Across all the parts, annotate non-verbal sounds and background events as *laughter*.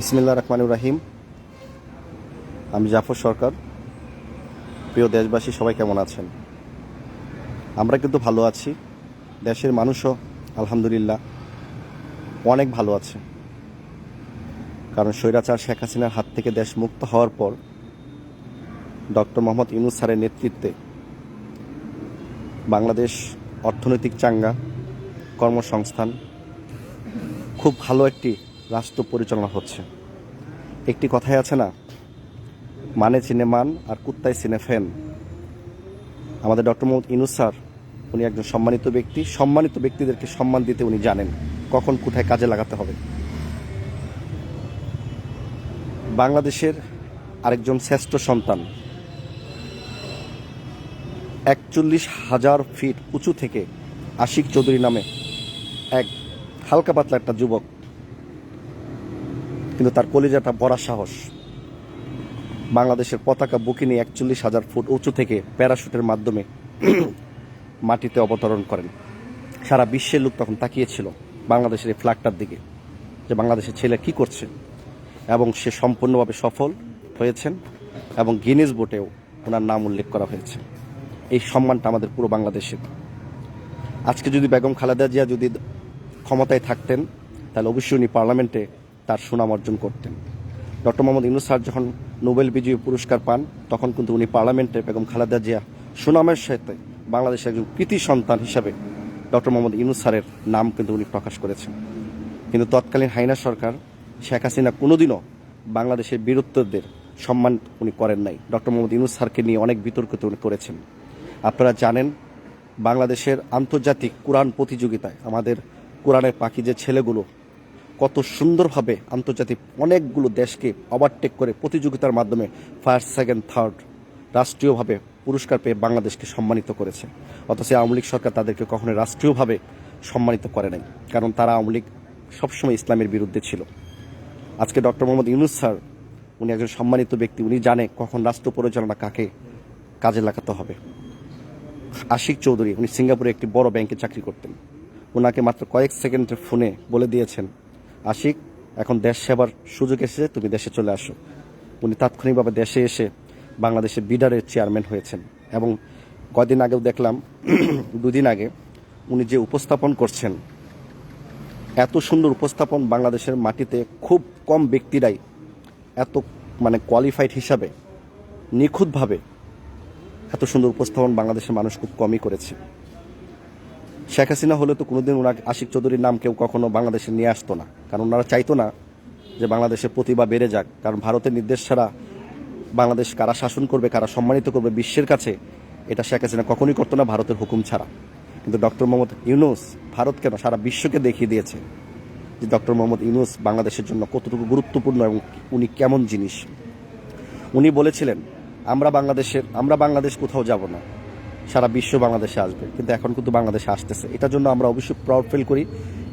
ইসমিল্লা রহমানুর রাহিম। আমি জাফর সরকার। প্রিয় দেশবাসী, সবাই কেমন আছেন? আমরা কিন্তু ভালো আছি। দেশের মানুষও, আলহামদুলিল্লাহ, অনেক ভালো আছে। কারণ স্বৈরাচার শেখ হাসিনার হাত থেকে দেশ মুক্ত হওয়ার পর ডক্টর মোহাম্মদ ইউনুস স্যারের নেতৃত্বে বাংলাদেশ অর্থনৈতিক চাঙ্গা কর্মসংস্থান খুব ভালো একটি রাষ্ট্র পরিচালনা হচ্ছে। একটি কথাই আছে না? মানে চিনে মান আর কুত্তায় চিনে ফেন। আমাদের ডক্টর মোহাম্মদ ইনুস স্যার, উনি একজন সম্মানিত ব্যক্তি। সম্মানিত ব্যক্তিদেরকে সম্মান দিতে উনি জানেন কখন কোথায় কাজে লাগাতে হবে। বাংলাদেশের আরেকজন শ্রেষ্ঠ সন্তান। একচল্লিশ হাজার ফিট উঁচু থেকে আশিক চৌধুরী নামে এক হালকা পাতলা একটা যুবক কিন্তু তার কলিজাটা ভরা সাহস। বাংলাদেশের পতাকা বুকে নিয়ে একচল্লিশ হাজার ফুট উঁচু থেকে প্যারাশুটের মাধ্যমে *clears throat* মাটিতে অবতরণ করেন। সারা বিশ্বের লোক তখন তাকিয়েছিল বাংলাদেশের এই ফ্ল্যাগটার দিকে, যে বাংলাদেশের ছেলে কি করছে এবং সে সম্পূর্ণভাবে সফল হয়েছেন এবং গিনেস বোটেও ওনার নাম উল্লেখ করা হয়েছে। এই সম্মানটা আমাদের পুরো বাংলাদেশের। আজকে যদি বেগম খালেদা জিয়া যদি ক্ষমতায় থাকতেন, তাহলে অবশ্যই উনি পার্লামেন্টে তার সুনাম অর্জন করতেন। ডক্টর মোহাম্মদ ইউনুস স্যার যখন নোবেল বিজয়ী পুরস্কার পান, তখন কিন্তু উনি পার্লামেন্টে বেগম খালেদা জিয়া সুনামের সাথে বাংলাদেশের একজন কৃতি সন্তান হিসাবে ডক্টর মোহাম্মদ ইউনুস স্যারের নাম কিন্তু উনি প্রকাশ করেছেন। কিন্তু তৎকালীন হাইনা সরকার, শেখ হাসিনা কোনোদিনও বাংলাদেশের বীরত্বদের সম্মান উনি করেন নাই। ডক্টর মোহাম্মদ ইউনুস স্যারকে নিয়ে অনেক বিতর্কিত উনি করেছেন। আপনারা জানেন, বাংলাদেশের আন্তর্জাতিক কোরআন প্রতিযোগিতায় আমাদের কোরআনের পাখি যে ছেলেগুলো কত সুন্দরভাবে আন্তর্জাতিক অনেকগুলো দেশকে ওভারটেক করে প্রতিযোগিতার মাধ্যমে ফার্স্ট সেকেন্ড থার্ড রাষ্ট্রীয়ভাবে পুরস্কার পেয়ে বাংলাদেশকে সম্মানিত করেছে। অথচ আওয়ামী লীগ সরকার তাদেরকে কখনো রাষ্ট্রীয়ভাবে সম্মানিত করে নাই, কারণ তারা আওয়ামী লীগ সবসময় ইসলামের বিরুদ্ধে ছিল। আজকে ডক্টর মোহাম্মদ ইউনুস স্যার, উনি একজন সম্মানিত ব্যক্তি, উনি জানে কখন রাষ্ট্র পরিচালনা কাকে কাজে লাগাতে হবে। আশিক চৌধুরী, উনি সিঙ্গাপুরে একটি বড় ব্যাংকে চাকরি করতেন। ওনাকে মাত্র কয়েক সেকেন্ডের ফোনে বলে দিয়েছেন আশিক, এখন দেশ সেবার সুযোগ এসেছে, তুমি দেশে চলে আসো। উনি তাৎক্ষণিকভাবে দেশে এসে বাংলাদেশের বিডারের চেয়ারম্যান হয়েছেন এবং কদিন আগেও দেখলাম, *clears throat* দুদিন আগে উনি যে উপস্থাপন করছেন, এত সুন্দর উপস্থাপন বাংলাদেশের মাটিতে খুব কম ব্যক্তিরাই এত মানে কোয়ালিফাইড হিসাবে, নিখুঁতভাবে এত সুন্দর উপস্থাপন বাংলাদেশের মানুষ খুব কমই করেছে। শেখ হাসিনা হলে তো কোনোদিন ওনার আশিক চৌধুরীর নাম কেউ কখনো বাংলাদেশে নিয়ে আসতো না। কারণ ওনারা চাইতো না যে বাংলাদেশের প্রতিভা বেড়ে যাক। কারণ ভারতের নির্দেশ ছাড়া বাংলাদেশ কারা শাসন করবে, কারা সম্মানিত করবে বিশ্বের কাছে, এটা শেখ হাসিনা কখনোই করতো না ভারতের হুকুম ছাড়া। কিন্তু ডক্টর মোহাম্মদ ইউনুস ভারত কেন সারা বিশ্বকে দেখিয়ে দিয়েছে যে ডক্টর মোহাম্মদ ইউনুস বাংলাদেশের জন্য কতটুকু গুরুত্বপূর্ণ এবং উনি কেমন জিনিস? উনি বলেছিলেন, আমরা বাংলাদেশের, আমরা বাংলাদেশ কোথাও যাব না। সারা বিশ্ব বাংলাদেশে আসবে। কিন্তু এখন কিন্তু বাংলাদেশে আসতেছে। এটার জন্য আমরা অবশ্যই প্রাউড ফিল করি।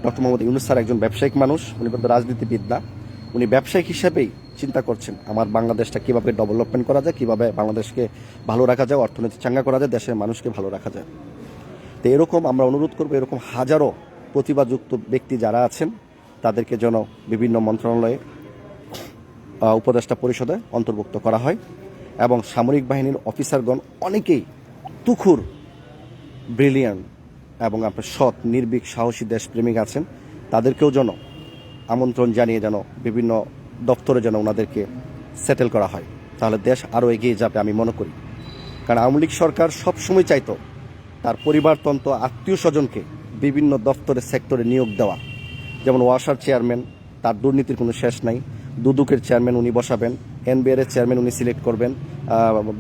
ডক্টর মোহাম্মদ ইউনুস স্যার একজন ব্যবসায়িক মানুষ। উনি কিন্তু রাজনীতিবিদ না। উনি ব্যবসায়িক হিসেবেই চিন্তা করছেন, আমার বাংলাদেশটা কীভাবে ডেভেলপমেন্ট করা যায়, কীভাবে বাংলাদেশকে ভালো রাখা যায়, অর্থনীতি চাঙ্গা করা যায়, দেশের মানুষকে ভালো রাখা যায়। তো এরকম আমরা অনুরোধ করব, এরকম হাজারো প্রতিভাযুক্ত ব্যক্তি যারা আছেন, তাদেরকে যেন বিভিন্ন মন্ত্রণালয়ে উপদেষ্টা পরিষদে অন্তর্ভুক্ত করা হয়। এবং সামরিক বাহিনীর অফিসারগণ অনেকেই তুখুর, ব্রিলিয়ান এবং আপনার সৎ, নির্ভীক, সাহসী দেশপ্রেমিক আছেন। তাদেরকেও যেন আমন্ত্রণ জানিয়ে যেন বিভিন্ন দপ্তরে যেন ওনাদেরকে সেটেল করা হয়, তাহলে দেশ আরও এগিয়ে যাবে আমি মনে করি। কারণ আওয়ামী লীগ সরকার সবসময় চাইতো তার পরিবারতন্ত্র আত্মীয় স্বজনকে বিভিন্ন দপ্তরে, সেক্টরে নিয়োগ দেওয়া। যেমন ওয়াসার চেয়ারম্যান, তার দুর্নীতির কোনো শেষ নাই। দুদুকের চেয়ারম্যান উনি বসাবেন এনবিআর এর চেয়ারম্যান উনি সিলেক্ট করবেন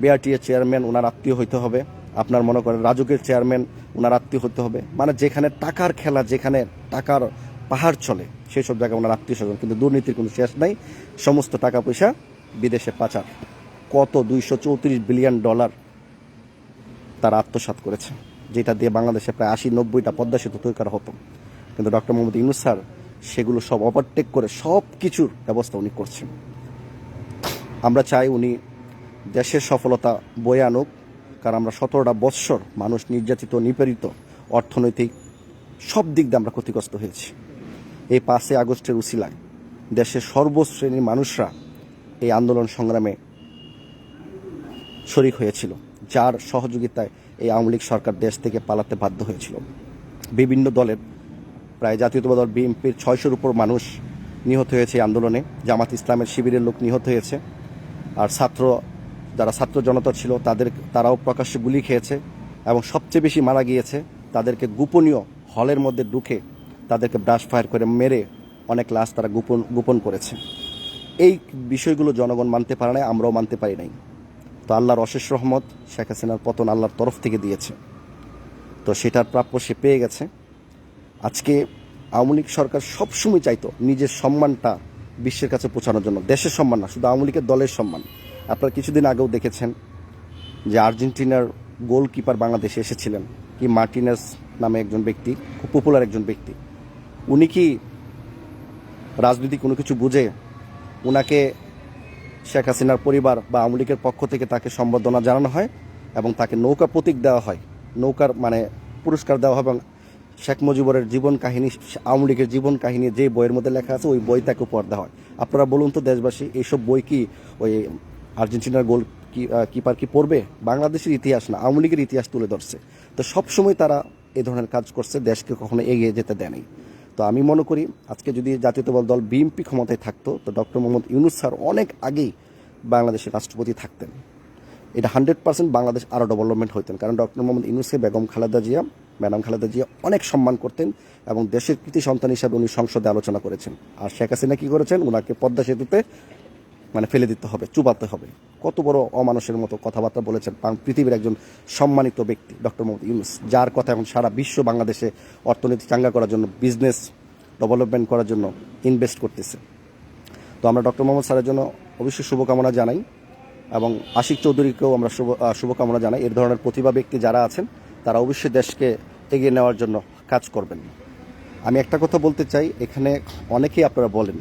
বিআরটি এর চেয়ারম্যান ওনার আত্মীয় হইতে হবে। আপনার মনে করেন রাজুকের চেয়ারম্যান ওনার আত্মীয় হতে হবে। মানে যেখানে টাকার খেলা, যেখানে টাকার পাহাড় চলে, সেই সব জায়গায় ওনার আত্মীয় স্বজন। কিন্তু দুর্নীতির কোনো শেষ নাই। সমস্ত টাকা পয়সা বিদেশে পাচার। কত? দুইশো চৌত্রিশ বিলিয়ন ডলার তারা আত্মসাৎ করেছে। যেটা দিয়ে বাংলাদেশে প্রায় আশি, নব্বইটা পদ্মা সেতু তৈরি করা হতো। কিন্তু ডক্টর মোহাম্মদ ইউনুস স্যার, সেগুলো সব ওভারটেক করে সব কিছুর ব্যবস্থা উনি করছেন। আমরা চাই উনি দেশের সফলতা বয়ে আনুক কারণ আমরা সতেরোটা বৎসর মানুষ নির্যাতিত, নিপীড়িত, অর্থনৈতিক, সব দিক দিয়ে আমরা ক্ষতিগ্রস্ত হয়েছি। এই পাঁচই আগস্টের উসিলায় দেশের সর্বশ্রেণীর মানুষরা এই আন্দোলন সংগ্রামে শরিক হয়েছিল, যার সহযোগিতায় এই আওয়ামী লীগ সরকার দেশ থেকে পালাতে বাধ্য হয়েছিল। বিভিন্ন দলের, প্রায় জাতীয়তাবাদী দল বিএনপির ছয়শোর উপর মানুষ নিহত হয়েছে এই আন্দোলনে, জামাত ইসলামের শিবিরের লোক নিহত হয়েছে, আর ছাত্র যারা ছাত্র জনতা ছিল, তাদের, তারাও প্রকাশ্যে গুলি খেয়েছে এবং সবচেয়ে বেশি মারা গিয়েছে তাদেরকে গোপনীয় হলের মধ্যে ঢুকে তাদেরকে ব্রাশ ফায়ার করে মেরে অনেক লাশ তারা গোপন গোপন করেছে। এই বিষয়গুলো জনগণ মানতে পারে নাই, আমরাও মানতে পারি নাই। তো আল্লাহর অশেষ রহমত শেখ হাসিনার পতন আল্লাহর তরফ থেকে দিয়েছে। তো সেটার প্রাপ্য সে পেয়ে গেছে। আজকে আওয়ামী লীগ সরকার সবসময় চাইতো নিজের সম্মানটা বিশ্বের কাছে পৌঁছানোর জন্য। দেশের সম্মান না, শুধু আওয়ামী লীগের দলের সম্মান। আপনারা কিছুদিন আগেও দেখেছেন যে আর্জেন্টিনার গোলকিপার বাংলাদেশে এসেছিলেন, কি মার্টিনেস নামে একজন ব্যক্তি, খুব পপুলার একজন ব্যক্তি। উনি কি রাজনীতি কোনো কিছু বুঝে উনাকে শেখ হাসিনার পরিবার বা আওয়ামী লীগের পক্ষ থেকে তাকে সম্বর্ধনা জানানো হয় এবং তাকে নৌকা প্রতীক দেওয়া হয়। নৌকার মানে পুরস্কার দেওয়া হয় এবং শেখ মুজিবুরের জীবন কাহিনী, আওয়ামী লীগের জীবন কাহিনী যে বইয়ের মধ্যে লেখা আছে, ওই বই তাকে উপহার দেওয়া হয়। আপনারা বলুন তো দেশবাসী, এইসব বই কি ওই আর্জেন্টিনার গোল কিপার কি পড়বে? বাংলাদেশের ইতিহাস না, আওয়ামী লীগের ইতিহাস তুলে ধরছে। তো সবসময় তারা এ ধরনের কাজ করছে, দেশকে কখনো এগিয়ে যেতে দেয়নি তো আমি মনে করি, আজকে যদি জাতীয়তাবাদ দল বিএনপি ক্ষমতায় থাকতো, তো ডক্টর মোহাম্মদ ইউনুস স্যার অনেক আগেই বাংলাদেশের রাষ্ট্রপতি থাকতেন। এটা হান্ড্রেড পার্সেন্ট বাংলাদেশ আরও ডেভেলপমেন্ট হইতেন, কারণ ডক্টর মোহাম্মদ ইউনুসকে বেগম খালেদা জিয়া, ম্যাডাম খালেদা জিয়া অনেক সম্মান করতেন এবং দেশের কৃতি সন্তান হিসাবে উনি সংসদে আলোচনা করেছেন। আর শেখ হাসিনা কী করেছেন? ওনাকে পদ্মা সেতুতে মানে ফেলে দিতে হবে, চুবাতে হবে। কত বড় অমানুষের মতো কথাবার্তা বলেছেন পৃথিবীর একজন সম্মানিত ব্যক্তি, ডক্টর মোহাম্মদ ইউনুস, যার কথা এখন সারা বিশ্ব বাংলাদেশে অর্থনীতি চাঙ্গা করার জন্য বিজনেস ডেভেলপমেন্ট করার জন্য ইনভেস্ট করতেছে। তো আমরা ডক্টর মোহাম্মদ স্যারের জন্য অবশ্যই শুভকামনা জানাই এবং আশিক চৌধুরীকেও আমরা শুভ শুভকামনা জানাই। এর ধরনের প্রতিভা ব্যক্তি যারা আছেন, তারা অবশ্যই দেশকে এগিয়ে নেওয়ার জন্য কাজ করবেন। আমি একটা কথা বলতে চাই, এখানে অনেকেই আপনারা বলেন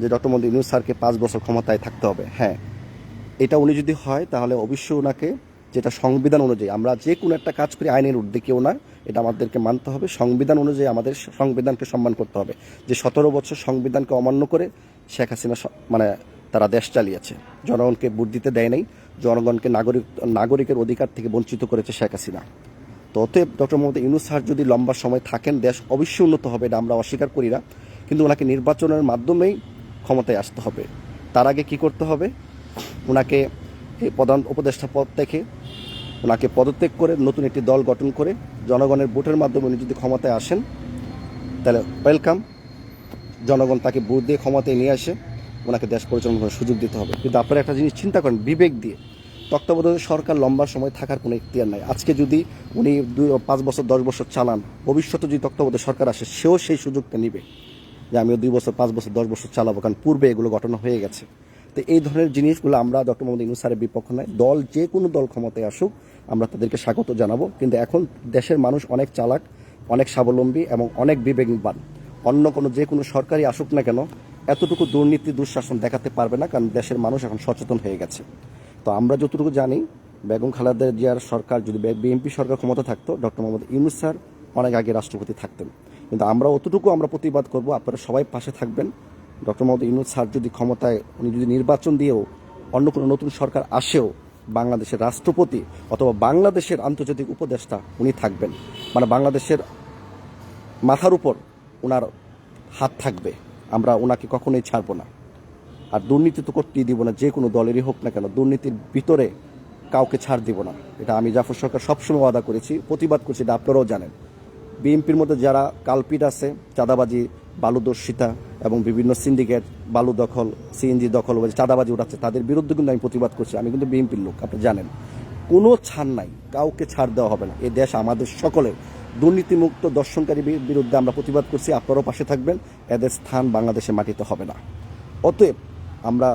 যে ডক্টর মোহাম্মদ ইউনুস স্যারকে পাঁচ বছর ক্ষমতায় থাকতে হবে। হ্যাঁ এটা উনি যদি হয়, তাহলে অবশ্যই ওনাকে যেটা সংবিধান অনুযায়ী আমরা যে কোনো একটা কাজ করি, আইনের ঊর্ধ্বে কেউ না, এটা আমাদেরকে মানতে হবে। সংবিধান অনুযায়ী আমাদের সংবিধানকে সম্মান করতে হবে। যে সতেরো বছর সংবিধানকে অমান্য করে শেখ হাসিনা মানে তারা দেশ চালিয়েছে। জনগণকে ভোট দিতে দেয় নাই, জনগণকে নাগরিক নাগরিকের অধিকার থেকে বঞ্চিত করেছে শেখ হাসিনা। তো অতএব ডক্টর মোহাম্মদ ইউনুস স্যার যদি লম্বা সময় থাকেন, দেশ অবশ্যই উন্নত হবে, এটা আমরা অস্বীকার করি না। কিন্তু ওনাকে নির্বাচনের মাধ্যমেই ক্ষমতায় আসতে হবে। তার আগে কি করতে হবে? ওনাকে এই প্রধান উপদেষ্টা পদ থেকে ওনাকে পদত্যাগ করে নতুন একটি দল গঠন করে জনগণের ভোটের মাধ্যমে উনি যদি ক্ষমতায় আসেন, তাহলে ওয়েলকাম জনগণ তাকে ভোট দিয়ে ক্ষমতায় নিয়ে আসে ওনাকে দেশ পরিচালনা করার সুযোগ দিতে হবে। কিন্তু আপনারা একটা জিনিস চিন্তা করেন, বিবেক দিয়ে। তত্ত্বাবধায়ক সরকার লম্বা সময় থাকার কোনো ইখতিয়ার নাই। আজকে যদি উনি দুই পাঁচ বছর, দশ বছর চালান, ভবিষ্যতে যদি তত্ত্বাবধায়ক সরকার আসে, সেও সেই সুযোগটা নিবে। যে আমিও দুই বছর, পাঁচ বছর, দশ বছর চালাবো, কারণ পূর্বে এগুলো ঘটনা হয়ে গেছে। তো এই ধরনের জিনিসগুলো আমরা ডক্টর মোহাম্মদ ইউনুস স্যারের বিপক্ষ নয়, দল যে কোনো দল ক্ষমতায় আসুক, আমরা তাদেরকে স্বাগত জানাব। কিন্তু এখন দেশের মানুষ অনেক চালাক, অনেক স্বাবলম্বী এবং অনেক বিবেকবান। অন্য কোনো যে কোনো সরকারি আসুক না কেন, এতটুকু দুর্নীতি, দুঃশাসন দেখাতে পারবে না, কারণ দেশের মানুষ এখন সচেতন হয়ে গেছে। তো আমরা যতটুকু জানি, বেগম খালেদা জিয়ার সরকার, যদি বিএনপি সরকার ক্ষমতা থাকতো, ডক্টর মোহাম্মদ ইউনুস স্যার অনেক আগে রাষ্ট্রপতি থাকতেন। কিন্তু আমরা অতটুকু আমরা প্রতিবাদ করব। আপনারা সবাই পাশে থাকবেন। ডক্টর মোহাম্মদ ইউনুস স্যার যদি ক্ষমতায়, উনি যদি নির্বাচন দিয়েও অন্য কোনো নতুন সরকার আসেও বাংলাদেশের রাষ্ট্রপতি অথবা বাংলাদেশের আন্তর্জাতিক উপদেষ্টা, উনি থাকবেন। মানে বাংলাদেশের মাথার উপর ওনার হাত থাকবে। আমরা ওনাকে কখনোই ছাড়বো না। আর দুর্নীতি তো করতেই দিব না, যে কোনো দলেরই হোক না কেন, দুর্নীতির ভিতরে কাউকে ছাড় দিব না। এটা আমি জাফর সরকার সবসময় ওয়াদা করেছি, প্রতিবাদ করছি, এটা আপনারাও জানেন। বিএনপির মধ্যে যারা কালপিট আছে, চাঁদাবাজি বালুদর্শিতা এবং বিভিন্ন সিন্ডিকেট, বালু দখল, সিএনজি দখল চাঁদাবাজি উঠাচ্ছে তাদের বিরুদ্ধে কিন্তু আমি প্রতিবাদ করছি। আমি কিন্তু বিএনপির লোক, আপনি জানেন। কোনো ছাড় নাই, কাউকে ছাড় দেওয়া হবে না। এ দেশ আমাদের সকলের। দুর্নীতিমুক্ত দর্শনকারী বিরুদ্ধে আমরা প্রতিবাদ করছি, আপনারাও পাশে থাকবেন। এদের স্থান বাংলাদেশে মাটিতে হবে না। অতএব আমরা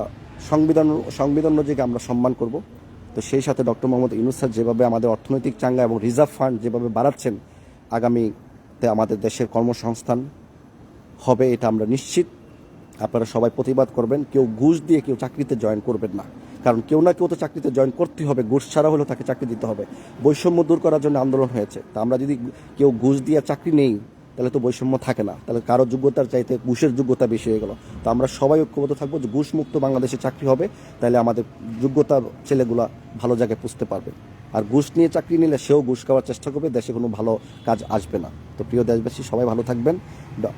সংবিধান সংবিধান অনুযায়ী আমরা সম্মান করব। তো সেই সাথে ডক্টর মোহাম্মদ ইউনুস যেভাবে আমাদের অর্থনৈতিক চাঙ্গা এবং রিজার্ভ ফান্ড যেভাবে বাড়াচ্ছেন আগামীতে আমাদের দেশের কর্মসংস্থান হবে, এটা আমরা নিশ্চিত। আপনারা সবাই প্রতিবাদ করবেন, কেউ ঘুষ দিয়ে কেউ চাকরিতে জয়েন করবেন না। কারণ কেউ না কেউ তো চাকরিতে জয়েন করতে হবে, ঘুষ ছাড়া হলেও তাকে চাকরি দিতে হবে। বৈষম্য দূর করার জন্য আন্দোলন হয়েছে। তা আমরা যদি কেউ ঘুষ দিয়ে চাকরি নেই, তাহলে তো বৈষম্য থাকে না। তাহলে কারও যোগ্যতার চাইতে ঘুষের যোগ্যতা বেশি হয়ে গেল। তো আমরা সবাই ঐক্যবদ্ধ থাকব যে ঘুষ মুক্ত বাংলাদেশে চাকরি হবে, তাহলে আমাদের যোগ্যতা ছেলেগুলা ভালো জায়গায় পুষতে পারবে। আর ঘুষ নিয়ে চাকরি নিলে সেও ঘুষ খাওয়ার চেষ্টা করবে, দেশে কোনো ভালো কাজ আসবে না। তো প্রিয় দেশবাসী, সবাই ভালো থাকবেন।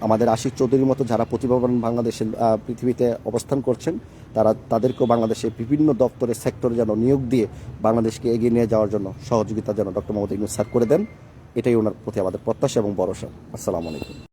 আমাদের আশিক চৌধুরীর মতো যারা প্রতিভাবান বাংলাদেশের পৃথিবীতে অবস্থান করছেন, তারা তাদেরকেও বাংলাদেশে বিভিন্ন দপ্তরে সেক্টরে যেন নিয়োগ দিয়ে বাংলাদেশকে এগিয়ে নিয়ে যাওয়ার জন্য সহযোগিতা যেন ডক্টর মোহাম্মদ ইউনুস স্যার করে দেন, এটাই ওনার প্রতি আমাদের প্রত্যাশা এবং ভরসা। আসসালামু আলাইকুম।